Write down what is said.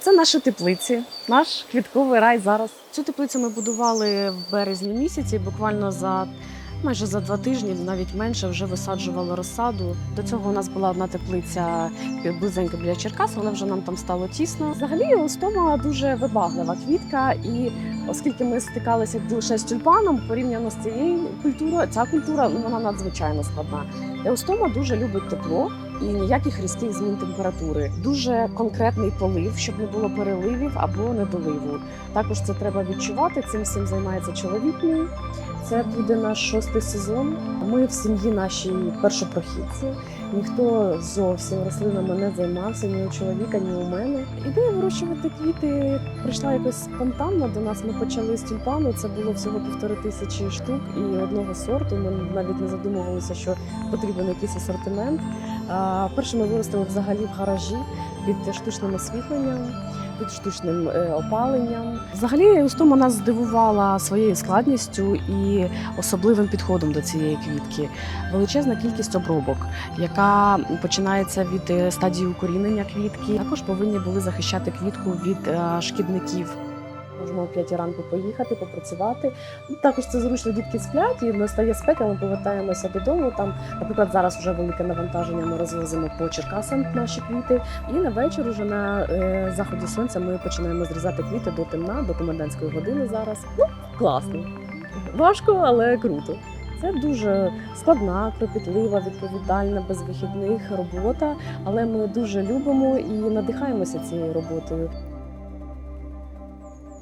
Це наші теплиці, наш квітковий рай зараз. Цю теплицю ми будували в березні місяці, буквально за майже за два тижні, навіть менше, вже висаджували розсаду. До цього у нас була одна теплиця близенько біля Черкас, але вже нам там стало тісно. Взагалі, остома дуже вибаглива квітка, і оскільки ми стикалися лише з тюльпаном, порівняно з цією культурою, ця культура ну, вона надзвичайно складна. Еустома дуже любить тепло і ніяких різких змін температури. Дуже конкретний полив, щоб не було переливів або недоливу. Також це треба відчувати. Цим всім займається чоловік мій. Це буде наш шостий сезон. Ми в сім'ї нашій першопрохідці. Ніхто зовсім рослинами не займався, ні у чоловіка, ні у мене. Ідея вирощувати квіти прийшла якось спонтанно до нас. Ми почали з тюльпану. Це було всього півтори тисячі штук і одного сорту. Ми навіть не задумувалися, що потрібен якийсь асортимент. Перше ми виростили взагалі в гаражі під штучним освітленням, під штучним е, опаленням. Взагалі Устума нас здивувала своєю складністю і особливим підходом до цієї квітки. Величезна кількість обробок, яка починається від е, стадії укорінення квітки. Також повинні були захищати квітку від е, шкідників. Можемо о 5 ранку поїхати, попрацювати. Ну, Також це зручно, дітки сплять, і настає спека, ми повертаємося додому. Там, наприклад, зараз вже велике навантаження. Ми розвозимо по Черкасам наші квіти. І на вечір, уже на е, заході сонця, ми починаємо зрізати квіти до темна, до комендантської години зараз. Ну, класно. Важко, але круто. Це дуже складна, кропітлива, відповідальна, без вихідних робота, але ми дуже любимо і надихаємося цією роботою.